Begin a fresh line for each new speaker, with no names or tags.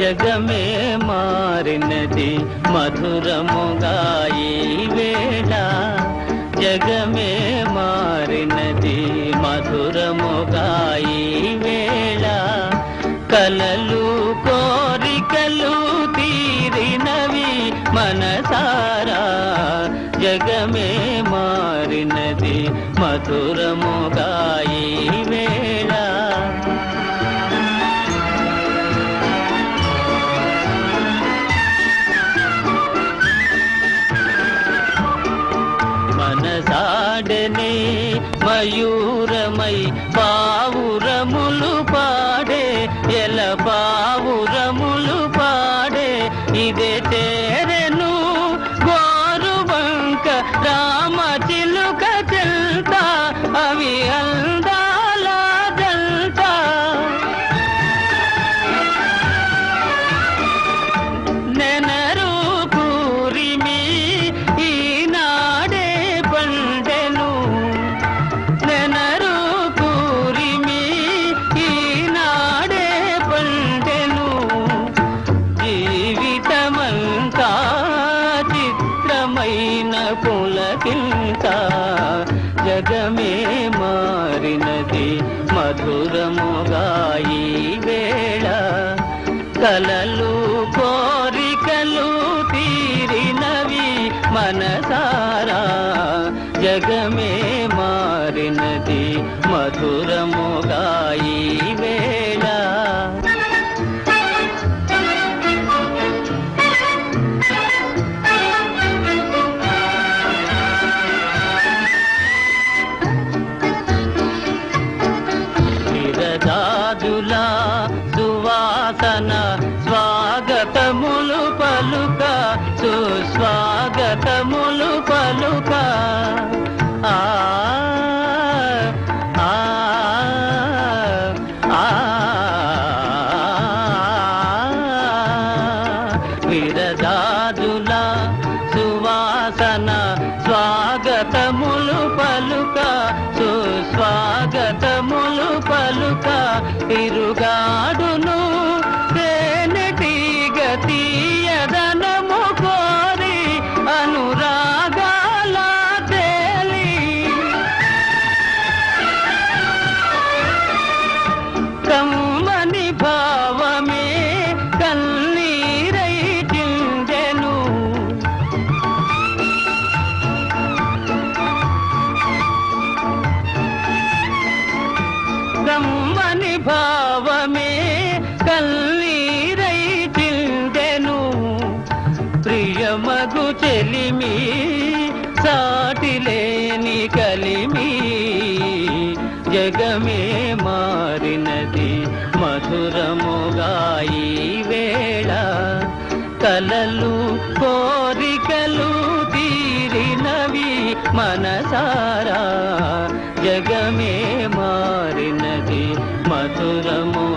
జగమే మారినది మధురముగా ఈ వేళ. జగమే మారినది మధురముగా ఈ వేళ. కలలు కోరికలు తీరినవి మనసారా. జగమే మారినది మధురముగా పాడనే మయూరమై పావురములు పాడే ఎల పావు చిత్రమైన పులకింత జగమే మారినది మధురముగాయి వేళ. కలలు కోరికలు తీరినవి మనసారా. జగమే మారినది మధురముగాయి విరదాదుల సువాసన స్వాగతములు పలుక సుస్వాగతములు పలుక. ఆ ఆ ఆ సువాసన పలుక సాటిలేని కలిమి జగమే మారినది మధురముగా ఈ వేళ. కలలు కోరికలు తీరినవి మనసారా. జగమే మారినది మధురము